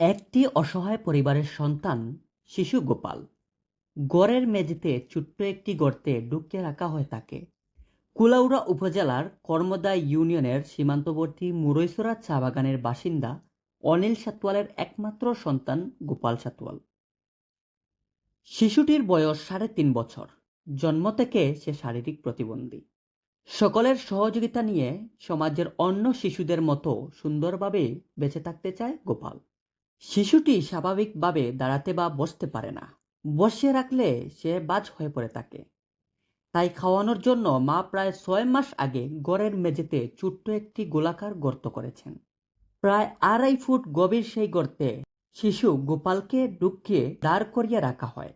একটি অসহায় পরিবারের সন্তান, শিশু গোপাল। গড়ের মেঝেতে ছোট্ট একটি গর্তে ঢুকিয়ে রাখা হয় তাকে। কুলাউড়া উপজেলার কর্মদা ইউনিয়নের সীমান্তবর্তী মুরৈসরা চা বাগানের বাসিন্দা অনিল সাতওয়ালের একমাত্র সন্তান গোপাল সাতওয়াল। শিশুটির বয়স সাড়ে তিন বছর। জন্ম থেকে সে শারীরিক প্রতিবন্ধী। সকলের সহযোগিতা নিয়ে সমাজের অন্য শিশুদের মতো সুন্দরভাবে বেঁচে থাকতে চায় গোপাল। শিশুটি স্বাভাবিকভাবে দাঁড়াতে বা বসতে পারে না। বসিয়ে রাখলে সে বাজ হয়ে পড়ে থাকে তাই খাওয়ানোর জন্য মা প্রায় ছয় মাস আগে গড়ের মেঝেতে ছোট্ট একটি গোলাকার গর্ত করেছেন। প্রায় আড়াই ফুট গভীর সেই গর্তে শিশু গোপালকে ঢুকিয়ে দাঁড় করিয়ে রাখা হয়।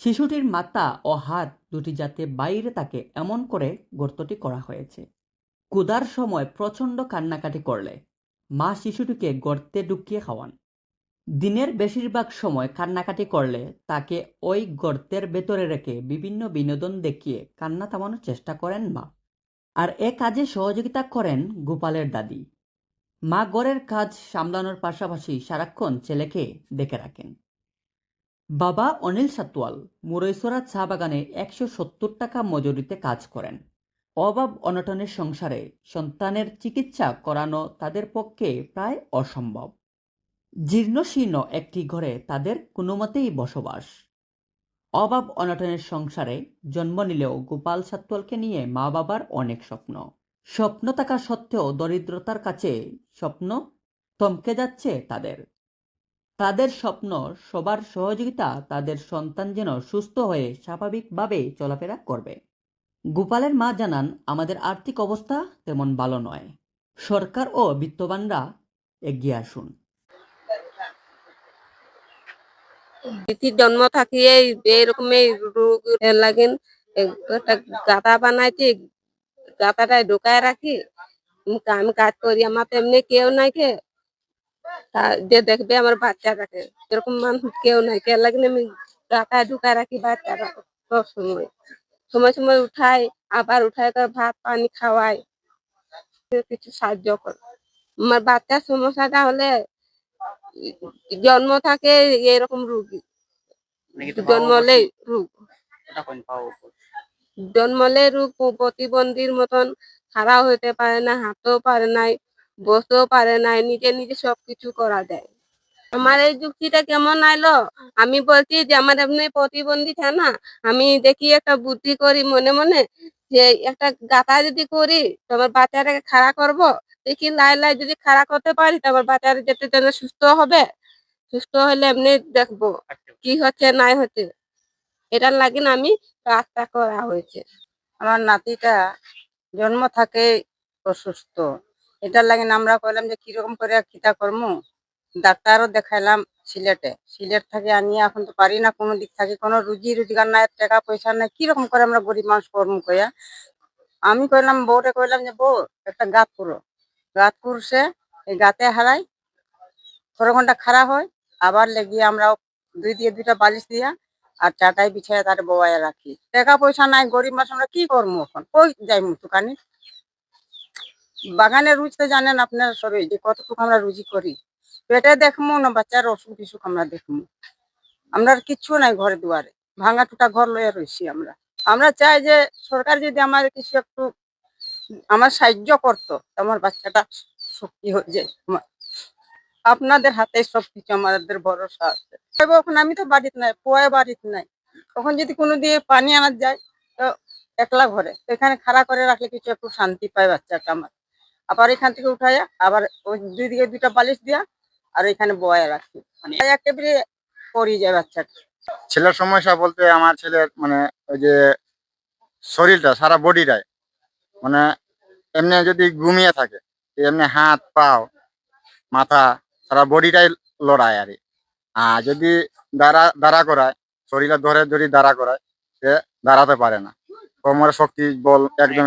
শিশুটির মাথা ও হাত দুটি যাতে বাইরে থাকে এমন করে গর্তটি করা হয়েছে। কুদার সময় প্রচণ্ড কান্নাকাটি করলে মা শিশুটিকে গর্তে ঢুকিয়ে খাওয়ান। দিনের বেশিরভাগ সময় কান্নাকাটি করলে তাকে ওই গর্তের ভেতরে রেখে বিভিন্ন বিনোদন দেখিয়ে কান্না থামানোর চেষ্টা করেন মা। আর এ কাজে সহযোগিতা করেন গোপালের দাদি। মা গড়ের কাজ সামলানোর পাশাপাশি সারাক্ষণ ছেলেকে দেখে রাখেন। বাবা অনিল সাতওয়াল মুরৈসরা চা বাগানে একশো সত্তর টাকা মজুরিতে কাজ করেন। অভাব অনটনের সংসারে সন্তানের চিকিৎসা করানো তাদের পক্ষে প্রায় অসম্ভব। জীর্ণশীর্ণ একটি ঘরে তাদের কোনো মতেই বসবাস। অভাব অনটনের সংসারে জন্ম নিলেও গোপাল সাতওয়ালকে নিয়ে মা বাবার অনেক স্বপ্ন। স্বপ্ন থাকা সত্ত্বেও দরিদ্রতার কাছে স্বপ্ন থমকে যাচ্ছে তাদের। তাদের স্বপ্ন সবার সহযোগিতা, তাদের সন্তান যেন সুস্থ হয়ে স্বাভাবিকভাবে চলাফেরা করবে। গোপালের মা জানান, আমাদের আর্থিক অবস্থা তেমন ভালো নয়। সরকার ও বিত্তবানরা এগিয়ে আসুন। দিদির জন্ম থাকিয়ে এরকম রোগ লাগেন একটা গাতা বানাইছি গাতাটায় ঢুকায় রাখি। উম আমি কাজ করি, আমার তো এমনি কেউ নাই কে। তা- যে দেখবে আমার বাচ্চাটাকে, এরকম মানুষ কেউ নাই কে। লাগলে আমি গাতায় ঢুকায় রাখি বাচ্চাটা সব সময়। সময় সময় উঠাই, আবার উঠাই করে ভাত, পানি খাওয়াই। কেউ কিছু সাহায্য করে। আমার বাচ্চার সমস্যাটা হলে জন্ম থাকে এরকম রুগী। জন্মলে রোগ। জন্মলে রোগ প্রতিবন্ধীর মতন খাড়া হইতে পারে না হাঁটতেও পারে নাই বসতেও পারে নাই নিজে নিজে সবকিছু করা যায় আমার এই যুক্তিটা কেমন আইলো? আমি বলছি যে আমার এমনি প্রতিবন্ধী না আমি দেখি একটা বুদ্ধি করি মনে মনে যে একটা গাতা যদি করি তো আমার বাচ্চাটাকে খাড়া করব? দেখি লাই লাই যদি খাড়া করতে পারি তো আমার বাচ্চাটা যেতে যেন সুস্থ হবে। সুস্থ হলে এমনি দেখব কি হচ্ছে নাই হচ্ছে। এটার লাগে না আমি কাজটা করা হয়েছে। আমার নাতিটা জন্ম থাকে অসুস্থ। এটার লাগে আমরা কইলাম যে কীরকম করে কিতা করমু? ডাক্তারও দেখাইলাম সিলেটে। সিলেট থেকে আনিয়ে এখন তো পারি না, কোনো দিক থেকে, কোনো রুজি রোজগার নাই, টাকা পয়সা নাই কীরকম করে আমরা গরিব মানুষ করমু কইয়া আমি কইলাম, বউরে কইলাম যে, বউ, একটা গাত করো গাত করছে এই গাতে হারাই থোড়ো ঘণ্টা খারাপ হয়, আবার লেগিয়ে আমরা দুই দিয়ে দুইটা বালিশ দিয়া আর চাটাই বিছায় তার বউয়া রাখি। টাকা পয়সা নাই, গরিব মানুষ আমরা কি করব এখন? কই যাইমু দোকানে বাগানে রুজ তো জানেন আপনার সবাই যে কতটুকু আমরা রুজি করি। পেটে দেখমু না বাচ্চার অসুখ বিসুখ আমরা দেখমু। আমরা কিচ্ছু নাই ঘরে দুয়ারে। ভাঙা টুটা ঘর লয়ে রয়েছি আমরা। আমরা চাই যে সরকার যদি আমাদের কিছু একটু আমার সাহায্য করতো, আমার বাচ্চাটা শক্তি হয়ে যায়। আমার। আপনাদের হাতে সবকিছু, আমাদের ভরসা আছে। এখন আমি তো বাড়িতে নাই পোয়া বাড়িতে নাই। তখন যদি কোনো দিয়ে পানি আনা যায়, তো একলা ঘরে। এখানে খাড়া করে রাখলে কিছু একটু শান্তি পায় বাচ্চাটা আমার। আবার এখান থেকে উঠাইয়া আবার ওই দুই দিকে দুইটা বালিশ দিয়া আর এখানে বয়া রাখি মানে একেবারে পড়ি যায় বাচ্চাটা ছেলের সমস্যা বলতে আমার ছেলের মানে ওই যে শরীরটা সারা বডিটাই মানে এমনি যদি ঘুমিয়ে থাকে এমনি হাত পাও মাথা সারা বডিটাই লড়ায় আর। আর যদি দাঁড়া দাঁড়া করায় শরীরে ধরে যদি দাঁড়া করায় সে দাঁড়াতে পারে না। কোমরে শক্তি বল একদম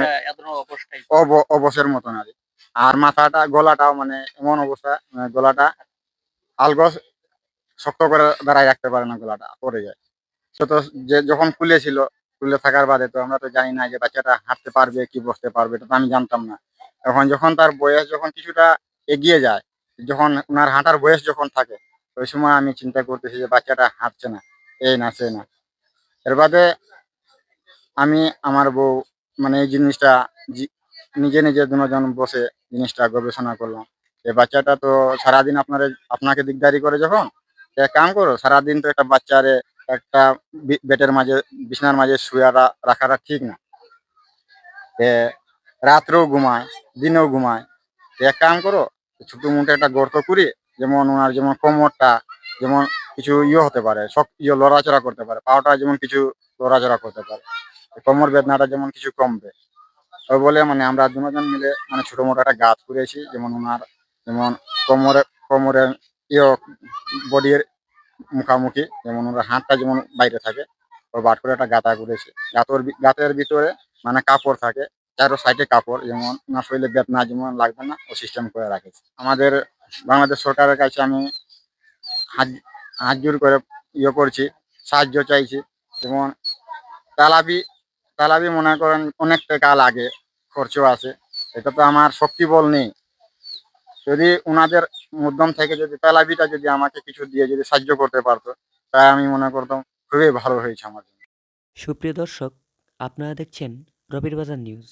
অব- অবসের মতন আর আর মাথাটা গলাটাও মানে এমন অবস্থা মানে গলাটা আলগস শক্ত করে দাঁড়ায় রাখতে পারে না গলাটা, পড়ে যায়। তো যে যখন খুলেছিল, খুলে থাকার বাদে তো আমরা তো জানি না যে বাচ্চাটা হাঁটতে পারবে কি বসতে পারবে, এটা তো আমি জানতাম না। এখন যখন তার বয়স যখন কিছুটা এগিয়ে যায়, যখন ওনার হাঁটার বয়স যখন থাকে, ওই সময় আমি চিন্তা করতেছি যে বাচ্চাটা হাঁটছে না, এই না, সে না। এর বাদে আমি আমার বউ মানে এই জিনিসটা নিজে নিজে দুজন বসে জিনিসটা গবেষণা করলাম। এই বাচ্চাটা তো সারাদিন আপনার, আপনাকে দিকদারি করে যখন এক কাম করো, সারাদিন তো একটা বাচ্চারে একটা বেটের মাঝে, বিছানার মাঝে শুয়ারা রাখাটা ঠিক না। রাত্রেও ঘুমায়, দিনেও ঘুমায়। এক কাম করো ছোট মোটো একটা গর্ত করি যেমন ওনার যেমন কোমরটা, যেমন কিছু ইয়ে হতে পারে সব ইয়ে লড়াচড়া করতে পারে, পাওটা যেমন কিছু লড়াচড়া করতে পারে, কোমর বেদনাটা যেমন কিছু কমবে। ওই বলে মানে আমরা দুজন মিলে মানে ছোট মোটো একটা গাছ করেছি যেমন ওনার যেমন কোমরে কোমরের ইয়ে বডির মুখামুখি, যেমন ওনার হাতটা যেমন বাইরে থাকে, ওর বাট করে একটা গাতা করেছে গাতর গাতের ভিতরে মানে কাপড় থাকে, চারো সাইডে কাপড়, যেমন না শরীরে বেদনা যেমন লাগবে না, ও সিস্টেম করে রাখেছে। আমাদের বাংলাদেশ সরকারের কাছে আমি হাত হাত জোর করে ইয়ে করছি, সাহায্য চাইছি। যেমন তালাবি তালাবি মনে করেন অনেক টাকা লাগে খরচ আছে, এটা তো আমার শক্তি বল নেই। যদি ওনাদের মধ্যম থেকে যদি পেলাবিটা যদি আমাকে কিছু দিয়ে যদি সাহায্য করতে পারতো তাই আমি মনে করতাম খুবই ভালো হয়েছে আমার জন্য। সুপ্রিয় দর্শক, আপনারা দেখছেন রবির বাজার নিউজ।